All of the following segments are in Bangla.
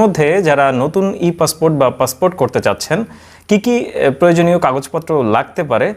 মধ্যে যারা নতুন ই পাসপোর্ট বা পাসপোর্ট করতে চাচ্ছেন, কি কি প্রয়োজনীয় কাগজপত্র লাগতে পারে?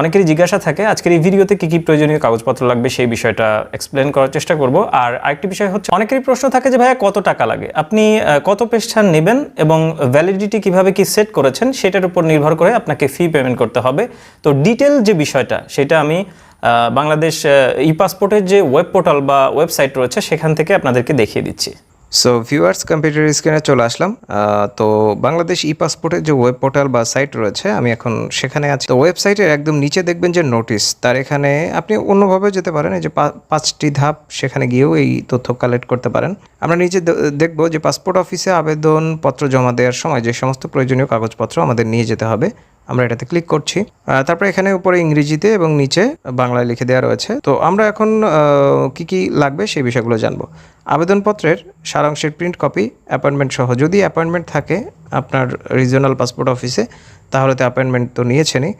অনেকেরই জিজ্ঞাসা থাকে, আজকের এই ভিডিওতে কি কি প্রয়োজনীয় কাগজপত্র লাগবে সেই বিষয়টা এক্সপ্লেন করার চেষ্টা করব। আর আরেকটি বিষয় হচ্ছে, অনেকেরই প্রশ্ন থাকে যে ভাইয়া কত টাকা লাগে? আপনি কত পৃষ্ঠা নেবেন এবং ভ্যালিডিটি কীভাবে কি সেট করেছেন সেটার উপর নির্ভর করে আপনাকে ফি পেমেন্ট করতে হবে। তো ডিটেল যে বিষয়টা, সেটা আমি বাংলাদেশ ই পাসপোর্টের যে ওয়েব পোর্টাল বা ওয়েবসাইট রয়েছে, সেখান থেকে আপনাদেরকে দেখিয়ে দিচ্ছি। সো ভিউয়ার্স কম্পিউটার স্ক্রিনে চলে আসলাম। তো বাংলাদেশ ই পাসপোর্টের যে ওয়েব পোর্টাল বা সাইট রয়েছে, আমি এখন সেখানে আছি। তো ওয়েবসাইটের একদম নিচে দেখবেন যে নোটিশ তার এখানে আপনি অন্যভাবে যেতে পারেন, এই যে পাঁচটি ধাপ, সেখানে গিয়েও এই তথ্য কালেক্ট করতে পারেন। আমরা নিচে দেখব যে পাসপোর্ট অফিসে আবেদনপত্র জমা দেওয়ার সময় যে সমস্ত প্রয়োজনীয় কাগজপত্র আমাদের নিয়ে যেতে হবে। আমরা এটাতে ক্লিক করছি। তারপরে এখানে উপরে ইংরেজিতে এবং নিচে বাংলায় লিখে দেওয়া রয়েছে। তো আমরা এখন কি কি লাগবে সেই বিষয়গুলো জানব। আবেদনপত্রের সারাংশের প্রিন্ট কপি অ্যাপয়েন্টমেন্ট সহ। যদি অ্যাপয়েন্টমেন্ট থাকে আপনার রিজিওনাল পাসপোর্ট অফিসে তাহলে তো অ্যাপয়েন্টমেন্ট তো নিয়েছেনই।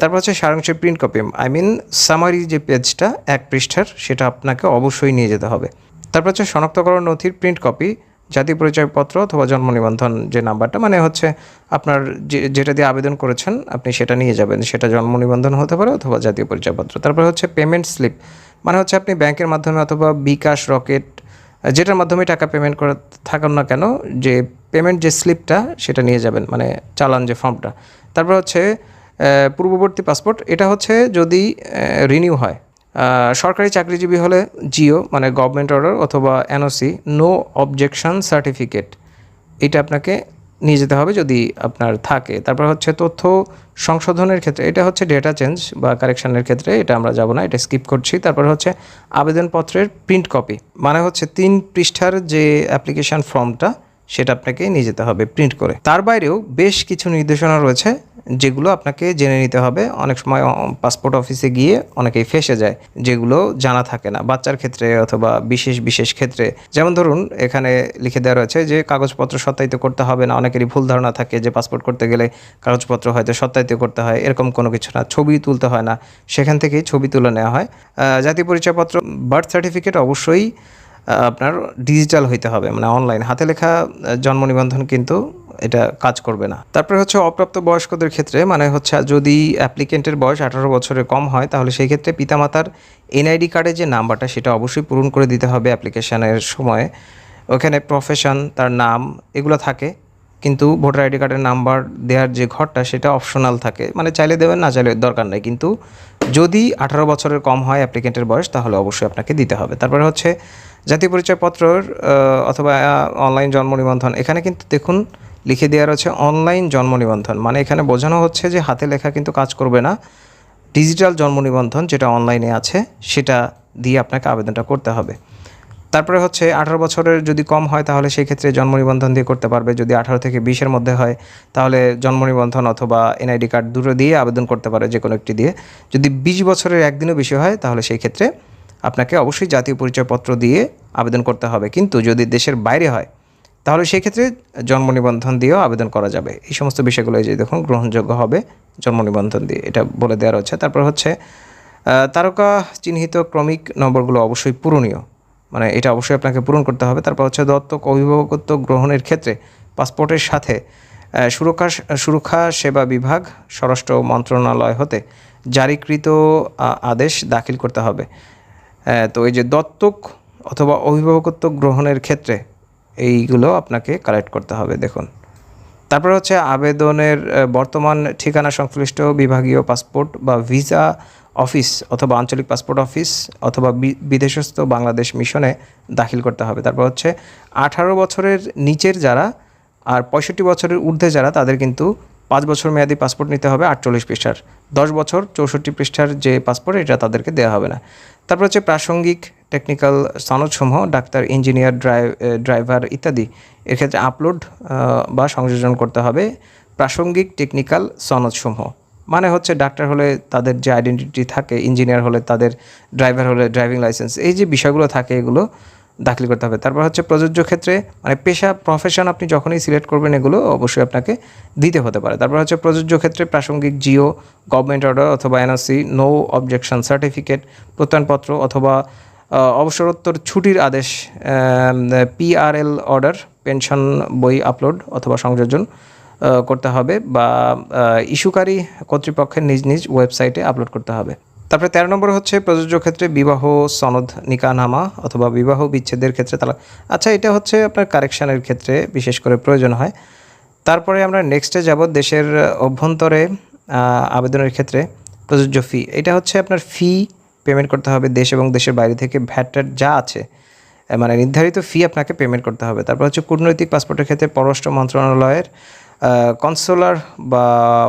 তারপর হচ্ছে সারাংশের print copy I mean summary যে পেজটা এক পৃষ্ঠার, সেটা আপনাকে অবশ্যই নিয়ে যেতে হবে। তারপর হচ্ছে শনাক্তকরণ নথির প্রিন্ট কপি জাতীয় পরিচয়পত্র অথবা জন্ম নিবন্ধন যে নাম্বারটা মানে হচ্ছে আপনার যে, যেটা দিয়ে আবেদন করেছেন, আপনি সেটা নিয়ে যাবেন। সেটা জন্ম নিবন্ধন হতে পারে অথবা জাতীয় পরিচয়পত্র। তারপর হচ্ছে পেমেন্ট স্লিপ মানে হচ্ছে আপনি ব্যাংকের মাধ্যমে অথবা বিকাশ, রকেট, যেটার মাধ্যমে টাকা পেমেন্ট করে থাকুন না কেন, যে পেমেন্ট যে স্লিপটা সেটা নিয়ে যাবেন মানে চালান যে ফর্মটা তারপর হচ্ছে পূর্ববর্তী পাসপোর্ট এটা হচ্ছে যদি রিনিউ হয়। সরকারি চাকরিজীবী হলে জিও মানে গভর্নমেন্ট অর্ডার অথবা এনওসি নো অবজেকশন সার্টিফিকেট এটা আপনাকে নিয়ে যেতে হবে যদি আপনার থাকে। তারপর হচ্ছে তথ্য সংশোধনের ক্ষেত্রে, এটা হচ্ছে ডেটা চেঞ্জ বা কারেকশানের ক্ষেত্রে, এটা আমরা যাব না, এটা স্কিপ করছি। তারপর হচ্ছে আবেদনপত্রের প্রিন্ট কপি মানে হচ্ছে তিন পৃষ্ঠার যে অ্যাপ্লিকেশন ফর্মটা সেটা আপনাকে নিয়ে যেতে হবে প্রিন্ট করে। তার বাইরেও বেশ কিছু নির্দেশনা রয়েছে যেগুলো আপনাকে জেনে নিতে হবে। অনেক সময় পাসপোর্ট অফিসে গিয়ে অনেকেই ফেসে যায়, যেগুলো জানা থাকে না। বাচ্চার ক্ষেত্রে অথবা বিশেষ বিশেষ ক্ষেত্রে। যেমন ধরুন, এখানে লিখে দেওয়া রয়েছে যে, কাগজপত্র সত্যায়িত করতে হবে না। অনেকেরই ভুল ধারণা থাকে যে পাসপোর্ট করতে গেলে কাগজপত্র হয়তো সত্যায়িত করতে হয়। এরকম কোনো কিছু না। ছবি তুলতে হয় না। সেখান থেকেই ছবি তুলে নেওয়া হয়। জাতীয় পরিচয়পত্র বার্থ সার্টিফিকেট অবশ্যই আপনার ডিজিটাল হইতে হবে মানে অনলাইন হাতে লেখা জন্ম নিবন্ধন কিন্তু এটা কাজ করবে না। তারপরে হচ্ছে অপ্রাপ্ত বয়স্কদের ক্ষেত্রে মানে হচ্ছে যদি অ্যাপ্লিকেন্টের বয়স আঠারো বছরের কম হয়, তাহলে সেই ক্ষেত্রে পিতামাতার এনআইডি কার্ডের যে নাম্বারটা, সেটা অবশ্যই পূরণ করে দিতে হবে অ্যাপ্লিকেশানের সময়ে। ওখানে প্রফেশন তার নাম, এগুলো থাকে। কিন্তু ভোটার আইডি কার্ডের নাম্বার দেওয়ার যে ঘরটা, সেটা অপশনাল থাকে। মানে চাইলে দেবেন, না চাইলে দরকার নেই। কিন্তু যদি আঠারো বছরের কম হয় অ্যাপ্লিকেন্টের বয়স, তাহলে অবশ্যই আপনাকে দিতে হবে। তারপরে হচ্ছে জাতীয় পরিচয়পত্রর অথবা অনলাইন জন্ম নিবন্ধন। এখানে কিন্তু দেখুন, লিখে দেওয়া রয়েছে অনলাইন জন্ম নিবন্ধন। মানে এখানে বোঝানো হচ্ছে যে হাতে লেখা কিন্তু কাজ করবে না। ডিজিটাল জন্ম নিবন্ধন যেটা অনলাইনে আছে, সেটা দিয়ে আপনাকে আবেদনটা করতে হবে। তারপরে হচ্ছে আঠারো বছরের যদি কম হয়, তাহলে সেই ক্ষেত্রে জন্ম নিবন্ধন দিয়ে করতে পারবে। যদি আঠারো থেকে বিশের মধ্যে হয়, তাহলে জন্ম নিবন্ধন অথবা এনআইডি কার্ড দুটো দিয়ে আবেদন করতে পারে যে কোনো একটি দিয়ে। যদি বিশ বছরের একদিনও বেশি হয়, তাহলে সেই ক্ষেত্রে আপনাকে অবশ্যই জাতীয় পরিচয়পত্র দিয়ে আবেদন করতে হবে। কিন্তু যদি দেশের বাইরে হয়, তাহলে সেই ক্ষেত্রে জন্ম নিবন্ধন দিয়েও আবেদন করা যাবে। এই সমস্ত বিষয়গুলো যে দেখুন, গ্রহণযোগ্য হবে জন্ম নিবন্ধন দিয়ে। এটা বলে দেওয়া রয়েছে। তারপর হচ্ছে তারকা চিহ্নিত ক্রমিক নম্বরগুলো অবশ্যই পূরণীয়। মানে এটা অবশ্যই আপনাকে পূরণ করতে হবে। তারপর হচ্ছে দত্তক, অভিভাবকত্ব গ্রহণের ক্ষেত্রে পাসপোর্টের সাথে সুরক্ষা সুরক্ষা সেবা বিভাগ, স্বরাষ্ট্র মন্ত্রণালয় হতে জারিকৃত আদেশ দাখিল করতে হবে। তো এই যে দত্তক অথবা অভিভাবকত্ব গ্রহণের ক্ষেত্রে এইগুলো আপনাকে কালেক্ট করতে হবে, দেখুন। তারপর হচ্ছে আবেদনের বর্তমান ঠিকানা সংশ্লিষ্ট বিভাগীয় পাসপোর্ট বা ভিসা অফিস অথবা আঞ্চলিক পাসপোর্ট অফিস অথবা বিদেশস্থ বাংলাদেশ মিশনে দাখিল করতে হবে। তারপর হচ্ছে আঠারো বছরের নিচের যারা আর পঁয়ষট্টি বছরের ঊর্ধ্বে যারা, তাদের কিন্তু পাঁচ বছর মেয়াদি পাসপোর্ট নিতে হবে আটচল্লিশ পৃষ্ঠার। দশ বছর চৌষট্টি পৃষ্ঠার যে পাসপোর্ট, এটা তাদেরকে দেওয়া হবে না। তারপর হচ্ছে প্রাসঙ্গিক টেকনিক্যাল সনদসমূহ, ডাক্তার, ইঞ্জিনিয়ার ড্রাইভ ড্রাইভার ইত্যাদি। এক্ষেত্রে আপলোড বা সংযোজন করতে হবে প্রাসঙ্গিক টেকনিক্যাল সনদসমূহ। মানে হচ্ছে ডাক্তার হলে তাদের যে আইডেন্টিটি থাকে ইঞ্জিনিয়ার হলে তাদের ড্রাইভার হলে ড্রাইভিং লাইসেন্স এই যে বিষয়গুলো থাকে এগুলো দাখিল করতে হবে। তারপর হচ্ছে প্রযোজ্য ক্ষেত্রে মানে পেশা প্রফেশন আপনি যখনই সিলেক্ট করবেন এগুলো অবশ্যই আপনাকে দিতে হতে পারে। তারপর হচ্ছে প্রযোজ্য ক্ষেত্রে প্রাসঙ্গিক জিও গভর্নমেন্ট অর্ডার অথবা এনওসি নো অবজেকশন সার্টিফিকেট প্রত্যয়নপত্র অথবা অবসরোত্তর ছুটির আদেশ পিআরএল অর্ডার পেনশন বই আপলোড অথবা সংযোজন করতে হবে বা ইস্যুকারী কর্তৃপক্ষের নিজ নিজ ওয়েবসাইটে আপলোড করতে হবে। তারপরে তেরো নম্বর হচ্ছে প্রযোজ্য ক্ষেত্রে বিবাহ সনদ নিকানামা অথবা বিবাহ বিচ্ছেদের ক্ষেত্রে তালা আচ্ছা এটা হচ্ছে আপনার কারেকশানের ক্ষেত্রে বিশেষ করে প্রয়োজন হয়। তারপরে আমরা নেক্সটে যাব দেশের অভ্যন্তরে আবেদনের ক্ষেত্রে প্রযোজ্য ফি এটা হচ্ছে আপনার ফি পেমেন্ট করতে হবে দেশ এবং দেশের বাইরে থেকে ভ্যাট যা আছে মানে নির্ধারিত ফি আপনাকে পেমেন্ট করতে হবে। তারপর হচ্ছে কূটনৈতিক পাসপোর্টের ক্ষেত্রে পররাষ্ট্র মন্ত্রণালয়ের কনসুলার বা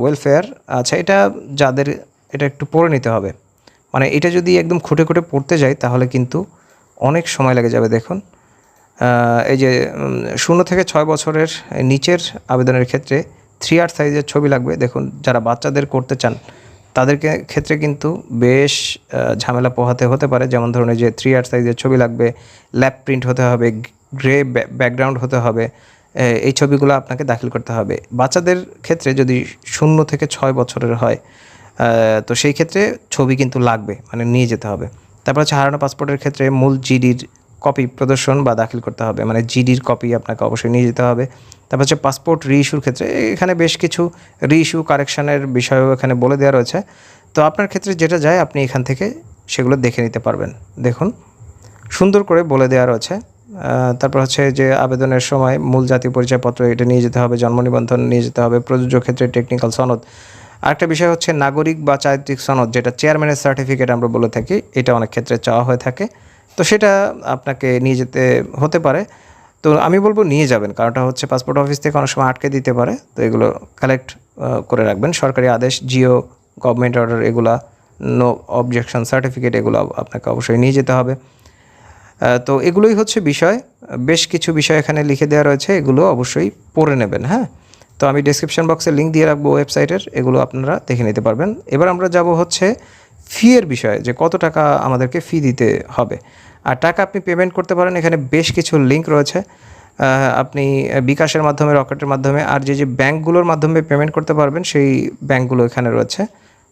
ওয়েলফেয়ার আচ্ছা এটা যাদের, এটা একটু পড়ে নিতে হবে। মানে এটা যদি একদম খুঁটে খুঁটে পড়তে যাই তাহলে কিন্তু অনেক সময় লেগে যাবে, দেখুন। এই যে শূন্য থেকে ছয় বছরের নিচের আবেদনের ক্ষেত্রে থ্রি আর সাইজের ছবি লাগবে। দেখুন, যারা বাচ্চাদের করতে চান তাদেরকে ক্ষেত্রে কিন্তু বেশ ঝামেলা পোহাতে হতে পারে। যেমন ধরুন, এই যে থ্রি আর সাইজের ছবি লাগবে ল্যাপ প্রিন্ট হতে হবে গ্রে ব্যাকগ্রাউন্ড হতে হবে এই ছবিগুলো আপনাকে দাখিল করতে হবে। বাচ্চাদের ক্ষেত্রে যদি শূন্য থেকে ছয় বছরের হয় তো সেই ক্ষেত্রে ছবি কিন্তু লাগবে মানে নিয়ে যেতে হবে। তারপর হচ্ছে হারানো পাসপোর্টের ক্ষেত্রে মূল জিডির কপি প্রদর্শন বা দাখিল করতে হবে মানে জিডির কপি আপনাকে অবশ্যই নিয়ে যেতে হবে। তারপর হচ্ছে পাসপোর্ট রিইস্যুর ক্ষেত্রে এখানে বেশ কিছু রিইস্যু কারেকশানের বিষয়ও এখানে বলে দেওয়া রয়েছে। তো আপনার ক্ষেত্রে যেটা যায়, আপনি এখান থেকে সেগুলো দেখে নিতে পারবেন। দেখুন, সুন্দর করে বলে দেওয়া রয়েছে। তারপর হচ্ছে যে আবেদনের সময় মূল জাতীয় পরিচয়পত্র এটা নিয়ে যেতে হবে, জন্ম নিবন্ধন নিয়ে যেতে হবে, প্রযোজ্য ক্ষেত্রে টেকনিক্যাল সনদ। আরেকটা বিষয় হচ্ছে নাগরিক বা চারিত্রিক সনদ, যেটা চেয়ারম্যানের সার্টিফিকেট আমরা বলে থাকি, এটা অনেক ক্ষেত্রে চাওয়া হয়ে থাকে। তো সেটা আপনাকে নিয়ে যেতে হতে পারে। তো আমি বলব নিয়ে যাবেন, কারণটা হচ্ছে পাসপোর্ট অফিস থেকে অনেক সময় আটকে দিতে পারে, তো এগুলো কালেক্ট করে রাখবেন। সরকারি আদেশ, জিও গভর্নমেন্ট অর্ডার এগুলা নো অবজেকশন সার্টিফিকেট এগুলো আপনাকে অবশ্যই নিয়ে যেতে হবে। তো এগুলোই হচ্ছে বিষয়। বেশ কিছু বিষয় এখানে লিখে দেওয়া রয়েছে, এগুলো অবশ্যই পড়ে নেবেন হ্যাঁ? তো আমি ডেসক্রিপশন বক্সে লিঙ্ক দিয়ে রাখব ওয়েবসাইটের এগুলো আপনারা দেখে নিতে পারবেন। এবার আমরা যাব হচ্ছে ফি এর বিষয়ে, যে কত টাকা আমাদেরকে ফি দিতে হবে। আর টাকা আপনি পেমেন্ট করতে পারেন, এখানে বেশ কিছু লিঙ্ক রয়েছে। আপনি বিকাশের মাধ্যমে, রকেটের মাধ্যমে, আর যে যে ব্যাঙ্কগুলোর মাধ্যমে পেমেন্ট করতে পারবেন, সেই ব্যাঙ্কগুলো এখানে রয়েছে।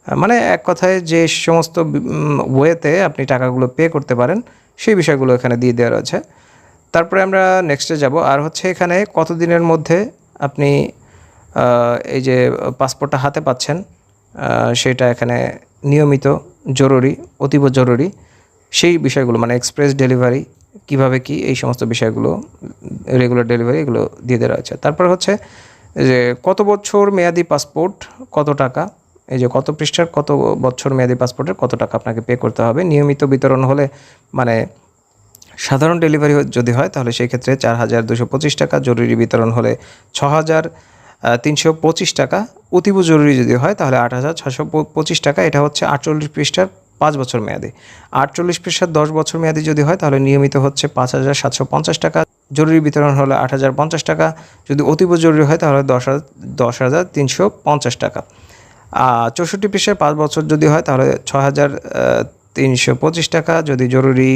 মানে এক কথায় যে সমস্ত ওয়েতে আপনি টাকাগুলো পে করতে পারেন সেই বিষয়গুলো এখানে দিয়ে দেওয়া রয়েছে। তারপরে আমরা নেক্সটে যাব। আর হচ্ছে এখানে কতদিনের মধ্যে আপনি এই যে পাসপোর্টটা হাতে পাচ্ছেন সেটা এখানে নিয়মিত জরুরি, অতীব জরুরি, সেই বিষয়গুলো মানে এক্সপ্রেস ডেলিভারি কীভাবে কি, এই সমস্ত বিষয়গুলো রেগুলার ডেলিভারি এগুলো দিয়ে দেওয়া রয়েছে। তারপর হচ্ছে যে কত বছর মেয়াদি পাসপোর্ট কত টাকা এই যে কত পৃষ্ঠার, কত বছর মেয়াদি পাসপোর্টের কত টাকা আপনাকে পে করতে হবে? নিয়মিত বিতরণ হলে মানে সাধারণ ডেলিভারি যদি হয়, তাহলে সেই ক্ষেত্রে চার হাজার দুশো পঁচিশ টাকা। জরুরি বিতরণ হলে ছ হাজার তিনশো পঁচিশ টাকা। অতীব জরুরি যদি হয়, তাহলে আট হাজার ছশো পঁচিশ টাকা। এটা হচ্ছে আটচল্লিশ পৃষ্ঠার পাঁচ বছর মেয়াদি। আটচল্লিশ পৃষ্ঠার দশ বছর মেয়াদি যদি হয়, তাহলে নিয়মিত হচ্ছে পাঁচ হাজার সাতশো পঞ্চাশ টাকা। জরুরি বিতরণ হলে আট হাজার পঞ্চাশ টাকা। যদি অতীব জরুরি হয়, তাহলে দশ হাজার দশ হাজার তিনশো পঞ্চাশ টাকা। চৌষট্টি পৃষ্ঠায় পাঁচ বছর যদি হয়, তাহলে ছ হাজার তিনশো পঁচিশ টাকা। যদি জরুরি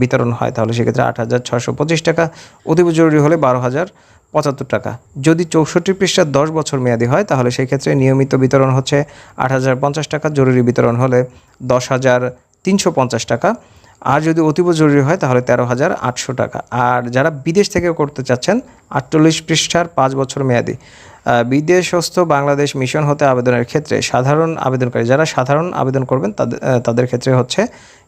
বিতরণ হয়, তাহলে সেক্ষেত্রে আট হাজার ছশো পঁচিশ টাকা। অতীব জরুরি হলে বারো হাজার পঁচাত্তর টাকা। যদি চৌষট্টি পৃষ্ঠার দশ বছর মেয়াদি হয়, তাহলে সেই ক্ষেত্রে নিয়মিত বিতরণ হচ্ছে আট হাজার পঞ্চাশ টাকা। জরুরি বিতরণ হলে দশ হাজার তিনশো পঞ্চাশ টাকা। আর যদি অতীব জরুরি হয়, তাহলে তেরো হাজার আটশো টাকা। আর যারা বিদেশ থেকে করতে চাচ্ছেন, আটচল্লিশ পৃষ্ঠার পাঁচ বছর মেয়াদি বিদেশস্থ বাংলাদেশ মিশন হতে আবেদনের ক্ষেত্রে সাধারণ আবেদনকারী, যারা সাধারণ আবেদন করবেন তাদের তাদের ক্ষেত্রে হচ্ছে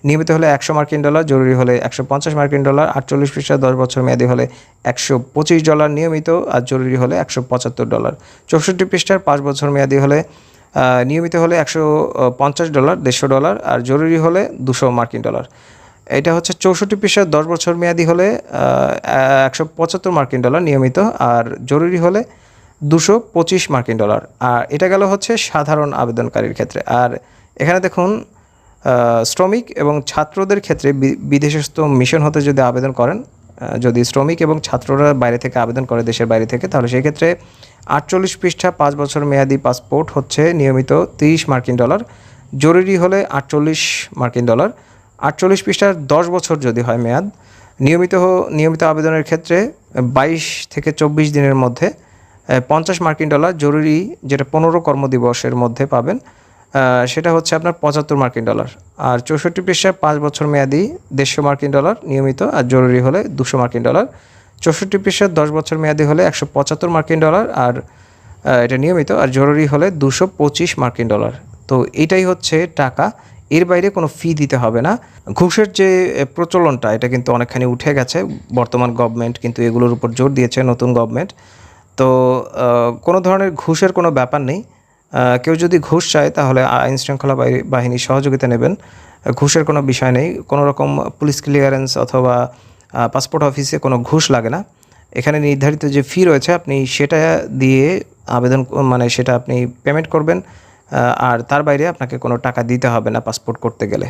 নিয়মিত হলে একশো মার্কিন ডলার, জরুরি হলে একশো পঞ্চাশ মার্কিন ডলার, আটচল্লিশ পৃষ্ঠা, দশ বছর মেয়াদি হলে একশো পঁচিশ ডলার নিয়মিত, আর জরুরি হলে একশো পঁচাত্তর ডলার। চৌষট্টি পৃষ্ঠার পাঁচ বছর মেয়াদি হলে নিয়মিত হলে একশো পঞ্চাশ ডলার, দেড়শো ডলার, আর জরুরি হলে দুশো মার্কিন ডলার। এটা হচ্ছে চৌষট্টি পৃষ্ঠার দশ বছর মেয়াদি হলে একশো পঁচাত্তর মার্কিন ডলার নিয়মিত, আর জরুরি হলে দুশো পঁচিশ মার্কিন ডলার। আর এটা গেল হচ্ছে সাধারণ আবেদনকারীর ক্ষেত্রে। আর এখানে দেখুন শ্রমিক এবং ছাত্রদের ক্ষেত্রে বিদেশস্থ মিশন হতে যদি আবেদন করেন যদি শ্রমিক এবং ছাত্ররা বাইরে থেকে আবেদন করে দেশের বাইরে থেকে, তাহলে সেই ক্ষেত্রে আটচল্লিশ পৃষ্ঠা, পাঁচ বছর মেয়াদি পাসপোর্ট হচ্ছে নিয়মিত তিরিশ মার্কিন ডলার। জরুরি হলে আটচল্লিশ মার্কিন ডলার। আটচল্লিশ পৃষ্ঠার দশ বছর যদি হয় মেয়াদ, নিয়মিত নিয়মিত আবেদনের ক্ষেত্রে বাইশ থেকে চব্বিশ দিনের মধ্যে পঞ্চাশ মার্কিন ডলার জরুরি যেটা পনেরো কর্মদিবসের মধ্যে পাবেন। সেটা হচ্ছে আপনার পঁচাত্তর মার্কিন ডলার। আর চৌষট্টি পৃষ্ঠায় পাঁচ বছর মেয়াদি দেড়শো মার্কিন ডলার নিয়মিত, আর জরুরি হলে দুশো মার্কিন ডলার। চৌষট্টি পৃষ্ঠার দশ বছর মেয়াদি হলে একশো পঁচাত্তর মার্কিন ডলার, আর এটা নিয়মিত, আর জরুরি হলে দুশো পঁচিশ মার্কিন ডলার। তো এটাই হচ্ছে টাকা। এর বাইরে কোনো ফি দিতে হবে না। ঘুষের যে প্রচলনটা, এটা কিন্তু অনেকখানি উঠে গেছে। বর্তমান গভর্নমেন্ট কিন্তু এগুলোর উপর জোর দিয়েছে, নতুন গভর্নমেন্ট। তো কোনো ধরনের ঘুষের কোনো ব্যাপার নেই। কেউ যদি ঘুষ চায় তাহলে আইন শৃঙ্খলা বাহি- বাহিনীর সহযোগিতা নেবেন। ঘুষের কোনো বিষয় নেই। কোনো রকম পুলিশ ক্লিয়ারেন্স অথবা পাসপোর্ট অফিসে কোনো ঘুষ লাগে না। এখানে নির্ধারিত যে ফি রয়েছে আপনি সেটা দিয়ে আবেদন মানে সেটা আপনি পেমেন্ট করবেন। আর তার বাইরে আপনাকে কোনো টাকা দিতে হবে না পাসপোর্ট করতে গেলে।